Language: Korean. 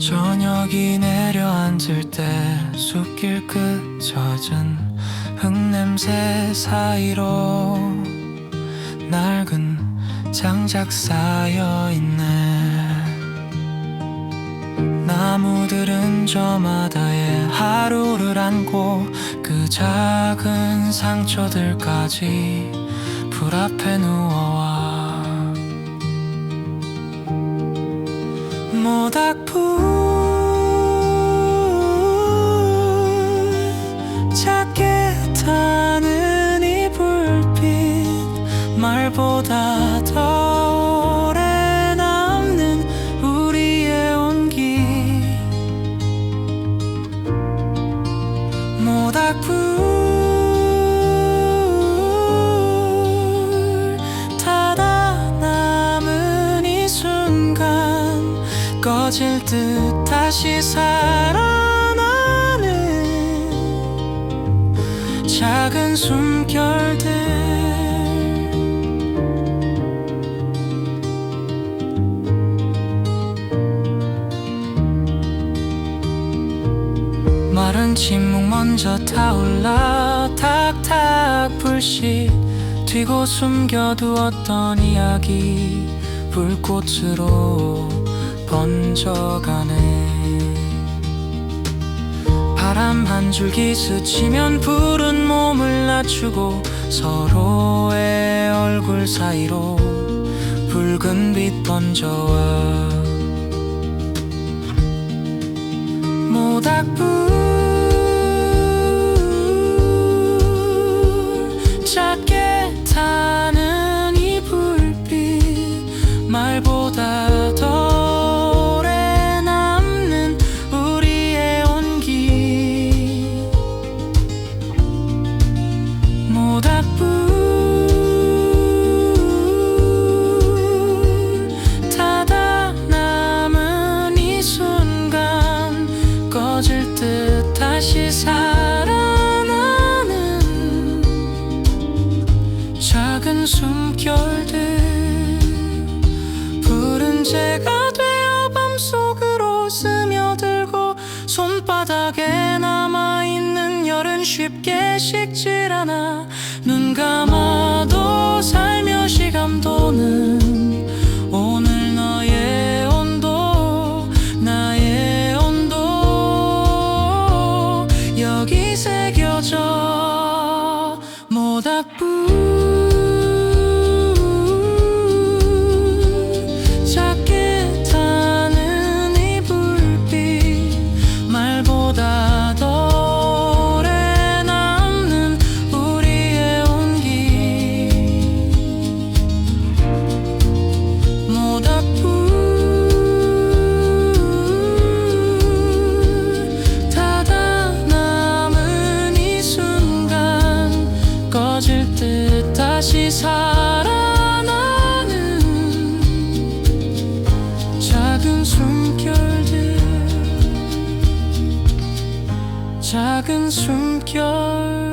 저녁이 내려앉을 때 숲길 끝 젖은 흙냄새 사이로 낡은 장작 쌓여 있네. 나무들은 저마다의 하루를 안고 그 작은 상처들까지 불 앞에 누워와 모닥불 말보다 더 오래 남는 우리의 온기. 모닥불 타다 남은 이 순간 꺼질 듯 다시 살아나는 작은 숨결들 마른 침묵 먼저 타올라. 탁탁 불씨. 튀고 숨겨두었던 이야기. 불꽃으로 번져가네. 바람 한 줄기 스치면 푸른 몸을 낮추고 서로의 얼굴 사이로 붉은 빛 번져와. 모닥불 살아나는 작은 숨결들 푸른 재가 되어 밤속으로 스며들고 손바닥에 남아있는 열은 쉽게 식질 않아 눈 감아도 살며시 감도는 not pun 무너질 듯 다시 살아나는 작은 숨결들. 작은 숨결